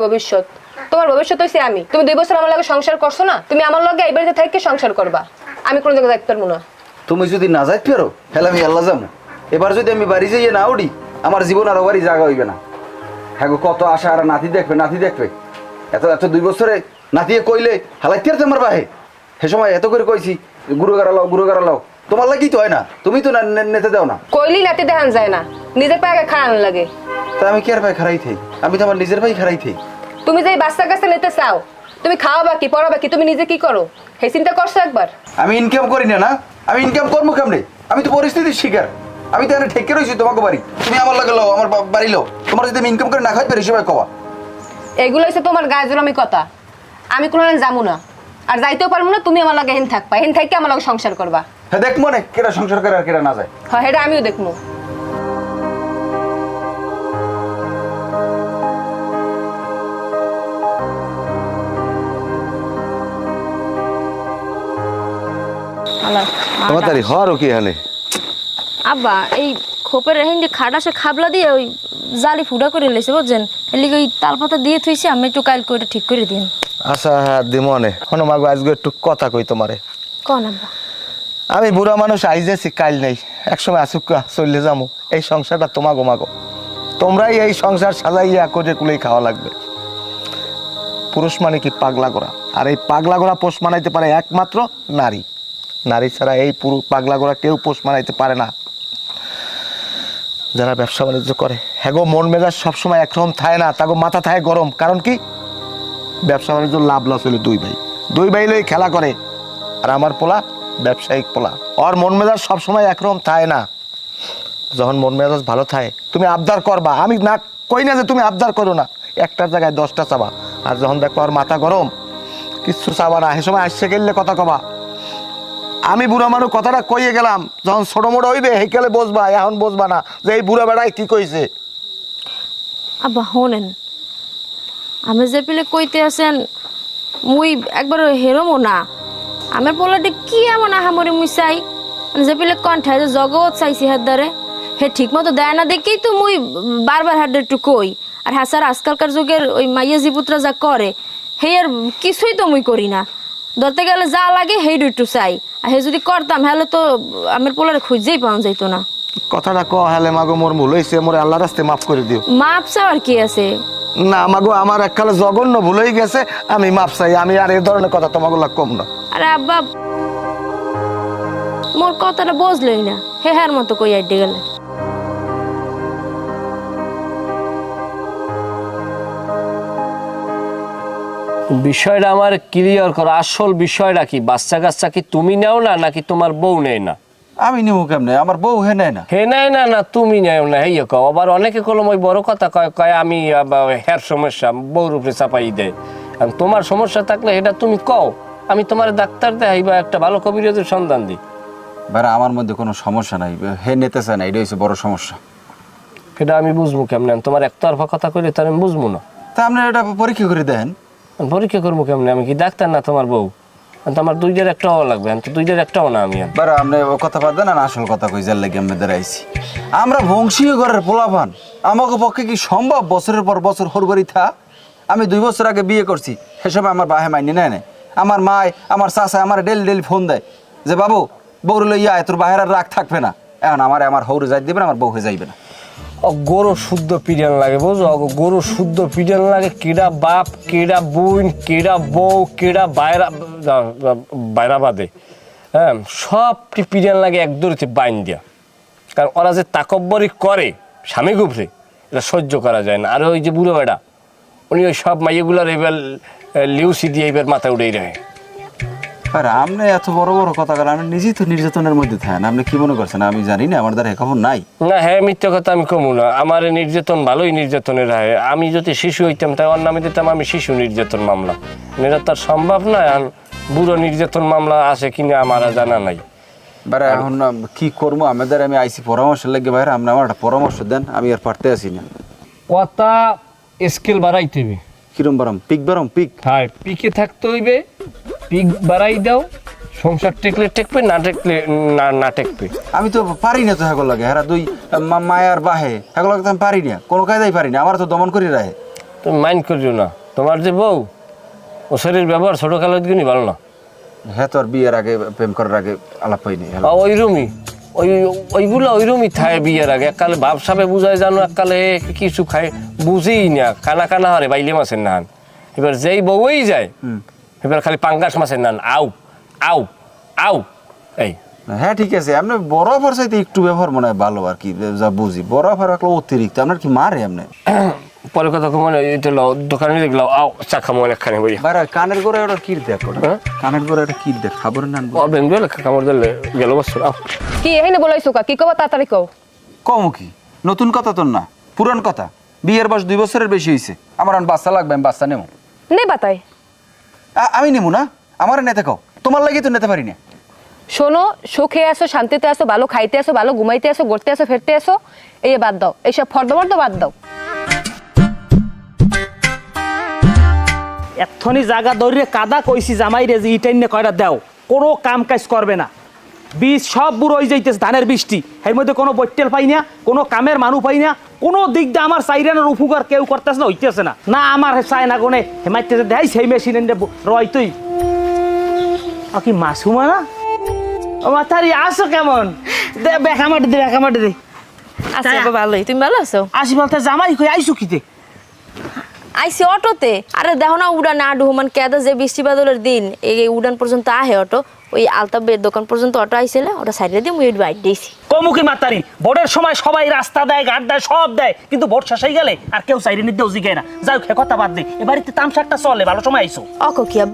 ভবিষ্যৎ। তোমার ভবিষ্যৎ হইছে আমি। তুমি দুই বছর আমার লগে সংসার করছ না? তুমি আমার লগে এই বাড়িতে থেকে সংসার করবা। আমি কোনো জায়গায় যাইতে পারব না। তুমি যদি না যাইতে পারো তাহলে আমি আল্লাহ যাব এবার যদি আমি বাড়ি যাইয়ে না উঠি আমার জীবন আরও বাড়ি জায়গা হইবে না। হ্যাঁ কত আশা আর নাতি দেখবে নাতি দেখবে। এত এত দুই বছরে নাতিয়ে কইলে হালাইতে আর তোমার বাহে? সে সময় এত করে কইছি গুরু গাড়া লাও গুরু গাড়া লাও। তোমার লাগি তো হয় না। তুমি তো না- নেতে দাও না। কইলি নাতি দেখান যায় না। নিজের পায়ে খাড়ানো লাগে। তা আমি কি আর ভাই খারাই থাই? আমি তো আমার নিজের ভাই খারাই থাই। তুমি যে বাচ্চা কাছে নিতে চাও তুমি খাওয়া বাকি পড়া বাকি তুমি নিজে কি করো? সেই চিন্তা করছ একবার? আমি ইনকাম করি না না? আমি ইনকাম করব কেমনে? আমি তো পরিস্থিতির শিকার। আমি তো এখানে ঠেকে রয়েছি তোমাকে বাড়ি। তুমি আমার লাগে লও আমার বা- বাড়ি লও। তোমার যদি আমি ইনকাম করে না খাই পারি সবাই কবা। এগুলো হচ্ছে তোমার গায়ে জোরামি কথা। আমি কোনো যাব না। আর যাইতেও পারব না তুমি আমার লগে হেন থাকবা। হেন থাকি আমার লগে সংসার করবা। হ্যাঁ দেখ মনে কেটা সংসার করে আর কেটা না যায়। হ্যাঁ এটা আমিও দেখব। তাড়াতাড়ি হওয়ারও কি এখানে? আব্বা এই খোপের খাটাসে খাবলা দিয়ে ওই জালি ফুটা করে লেছে বুঝছেন? এলিগে ওই তালপাতা দিয়ে থুইছি আমি একটু কাল করে ঠিক করে দিন আচ্ছা হ্যাঁ দিমনে হন মাগো আজকে একটু কথা কই তোমারে। কন আব্বা? আমি বুড়া মানুষ আইজেছি নেই। একসময় আসুক চললে যাব এই সংসারটা তোমাগো মাগো। তোমরাই এই সংসার সাজাইয়া করে কুলেই খাওয়া লাগবে। পুরুষ মানে কি পাগলা গোড়া? আর এই পাগলা গোড়া পোষ মানাইতে পারে একমাত্র নারী। নারী ছাড়া এই পুরো পাগলা গোড়া কেউ পোষ মানাইতে পারে না। যারা ব্যবসা বাণিজ্য করে হ্যাগো মন মেজাজ সবসময় একরকম থায় না তাগো মাথা থায় গরম। কারণ কি? ব্যবসা বাণিজ্য লাভ লস হলো দুই ভাই। দুই ভাই লই খেলা করে, আর আমার পোলা ব্যবসায়িক পোলা। ওর মন মেজাজ সবসময় একরকম থায় না। যখন মন মেজাজ ভালো থাকে তুমি আবদার করবা। আমি না কই না যে তুমি আবদার করো না। একটার জায়গায় দশটা চাবা। আর যখন দেখো ওর মাথা গরম, কিচ্ছু চাবা না। সে সময় আসছে গেলে কথা কবা। আমি বুড়া মানুষ, কথাটা কইয়ে গেলাম। যখন ছোট মোটো হইবে হেকালে বসবা, এখন বসবা না। যে এই বুড়া বেড়ায় কি কইছে? আব্বা হোনেন আমি যে পিলে কইতে আছেন, মুই একবার হেরমও না। আমার পোলাটি কি এমন আহামরি মুই চাই মানে যে পিলে কণ্ঠায় যে জগৎ চাইছি হাত দ্বারে, হে ঠিক মতো দেয় না, দেখেই তো মুই বারবার হাত একটু কই। আর হ্যাঁ স্যার, আজকালকার যুগের ওই মাইয়া জিপুত্রা যা করে, হে আর কিছুই তো মুই করি না। ধরতে গেলে যা লাগে হেইডু একটু চাই। আর হে যদি করতাম হলে তো আমার পোলারে খুঁজেই পাওয়া যাইতো না। কথাটা ক হেলে মাগো মোর ভুল হয়েছে মোর আল্লাহ রাস্তে মাফ করে দিও। মাপ চাওয়ার কি আছে? না মাগো আমার এককালে জঘন্য ভুল হয়ে গেছে আমি মাপ চাই আমি আর এই ধরনের কথা তোমাকে কম না। আরে আব্বা মোর কথাটা বুঝলই না। হে হ্যার মতো কই আইডে গেলে। বিষয়টা আমার ক্লিয়ার করো। আসল বিষয়টা কি? বাচ্চা কাচ্চা কি তুমি নাও না নাকি তোমার বউ নেয় না? আমি নিবো কেমনে? আমার বউ হে নেয় না। হে নেয় না না তুমি নেও না এই কও। আবার অনেকে কলম ওই বড় কথা কয় কয় আমি হের সমস্যা বউর উপরে চাপাই দেয়। আর তোমার সমস্যা থাকলে এটা তুমি কও। আমি তোমার ডাক্তার দেখাই বা একটা ভালো কবিরাজের সন্ধান দিই। বারা আমার মধ্যে কোনো সমস্যা নাই। হে নিতে চায় না এটা হচ্ছে বড় সমস্যা। এটা আমি বুঝব কেমন? তোমার একতরফা কথা কইলে তার আমি বুঝব না। তা আপনি এটা পরীক্ষা করে দেন পরীক্ষা করব কেমনে? আমি কি ডাক্তার না তোমার বউ? তোমার দুইটার একটাও লাগবে, আমি তো দুইটার একটাও না আমি। বারা, আপনি ও কথা দেন আর আসল কথা কই, যার লাগে আমি দাঁড়াইছি আমরা বংশীয় ঘরের পোলাপান আমাকে পক্ষে কি সম্ভব বছরের পর বছর হরবরি থা? আমি দুই বছর আগে বিয়ে করছি, সে সময় আমার বাহে মাইনি নেয় নেয় আমার মায় আমার চাষা আমার ডেলি ডেলি ফোন দেয় যে, বাবু, বউর লইয়া তোর বাহের আর রাগ থাকবে না। এখন আমার আমার হৌরে যাই দিবে না, আমার বউ হয়ে যাইবে না। গরু শুদ্ধ পিডিয়ান লাগে বুঝো গরু শুদ্ধ পিডিয়ান লাগে, কেডা বাপ, কেডা বোন, কেডা বউ, কেডা বাইরা বাইরা বাদে। হ্যাঁ সবটি পিডিয়ান লাগে এক বাইন দিয়া। কারণ ওরা যে তাকব্বরি করে, স্বামী গুভরে এটা সহ্য করা যায় না। আর ওই যে বুড়ো বেড়া, উনি ওই সব মাইয়েগুলোর এবার লিউসি দিয়ে এবার মাথা উঠেই রাখে। আর আপনি এত বড় বড় কথা বলেন আপনি নিজেই তো নির্যাতনের মধ্যে থাকেন। আপনি কি মনে করছেন? আমি জানি না আমার দ্বারা খবর নাই। না হ্যাঁ মিথ্যা কথা আমি কমু না। আমার নির্যাতন ভালোই নির্যাতনের হয় আমি যদি শিশু হইতাম তাই ওর নামে দিতাম আমি শিশু নির্যাতন মামলা। এটা সম্ভব নয় আর বুড়ো নির্যাতন মামলা আছে কিনা আমার আর জানা নাই। বারে এখন কি করব? আমাদের আমি আইসি পরামর্শ লাগে বাইরে আপনি আমার একটা পরামর্শ দেন আমি আর পারতে আসি না। কথা স্কেল বাড়াইতে হবে কিরম বারম পিক বারম পিক? হ্যাঁ পিকে থাকতে হইবে। পিক বাড়াই দাও। সংসার টেকলে টেকবে না টেকলে না না টেকবে। আমি তো পারি না তো হেগল লাগে। হেরা দুই মায়ার বাহে। হেগল লাগে তো আমি পারি না। কোনো কায়দাই পারি না। আমার তো দমন করি রাহে তুমি মাইন্ড করিও না। তোমার যে বউ ও শরীর ব্যবহার ছোটো কালের দিনই ভালো না। হ্যাঁ তো আর বিয়ের আগে প্রেম করার আগে আলাপ হয়নি। আর ওইরমই। ওই ওইগুলো ওইরমই থাকে বিয়ের আগে। এককালে ভাবসাবে বুঝায় জানো এককালে কিছু খায় বুঝেই না। কানা কানা হারে বাইলে মাছের নান এবার যেই বউই যায় এবার খালি পাঙ্গাস মাছের নান। আউ আউ আউ। এই। হ্যাঁ ঠিক আছে। আপনি বড় অফার চাইতে একটু ব্যবহার মনে হয় ভালো আর কি যা বুঝি। বড় অফার রাখল অতিরিক্ত আপনার কি মারে আপনি? পরে কথা কমনে এটা লাও দোকানে দেখলাম আও চা খামো অনেকখানি বইয়া। বাইরে কানের গোড়ে ওটা কি দেখ ওটা। হ্যাঁ? কানের গোড়ে ওটা কি দেখ খাবার না ও বেঙ্গল কামড় দিলে গেল বছর আও কি এই না বলাইছো কা? কি কবা তাড়াতাড়ি কও? কম কি? নতুন কথা তো না পুরান কথা। বিয়ের বয়স দুই বছরের বেশি হয়েছে আমার এখন বাচ্চা লাগবে আমি বাচ্চা নেব নে বাতাই আমি নেব না আমার নেতে কও তোমার লাগে তো নিতে পারি না। শোনো সুখে আসো শান্তিতে আসো ভালো খাইতে আসো ভালো ঘুমাইতে আসো গড়তে আসো ফেরতে আসো এই বাদ দাও এইসব ফর্দমর্দ বাদ দাও। এক্ষনি জায়গা দৌড়ে কাদা কইছি জামাই রে যে ইটাই কয়রা কয়টা দাও কোনো কাম কাজ করবে না। বীজ সব বুড়ো হয়ে যাইতেছে ধানের বৃষ্টি। এর মধ্যে কোনো বৈটেল পাই না কোনো কামের মানুষ পাই না কোনো দিক দিয়ে আমার চাইরানের উপকার কেউ করতেছে না হইতেছে না। না আমার চায় না কোনে হেমাইতেছে দেয় সেই মেশিন এনে রয় তুই। কি মাসুমা না? মাথারি আসো কেমন? দে বেকা মাটি দে বেকা মাটি দে। আচ্ছা। আপা ভালোই। তুমি ভালো আছো? আসি বলতে জামাই কই আইসু কিতে? আইসি অটোতে? আরে দেখো না উড়ান আডু হুমান কেদা যে বৃষ্টি বাদলের দিন এই উড়ান পর্যন্ত আহে অটো। ওই আলতাবের দোকান পর্যন্ত অটো আইছিল ওটা সাইডে দিয়ে মুই বাইট দিয়েছি। কমুকি মাতারি ভোটের সময় সবাই রাস্তা দেয় গাড দেয় সব দেয় কিন্তু ভোট শেষ হয়ে গেলে আর কেউ সাইডে নিতেও জিগে না। যাই হোক, কথা বাদ দে। এ বাড়িতে চলে ভালো সময় আইসো অকো কি আব্বা।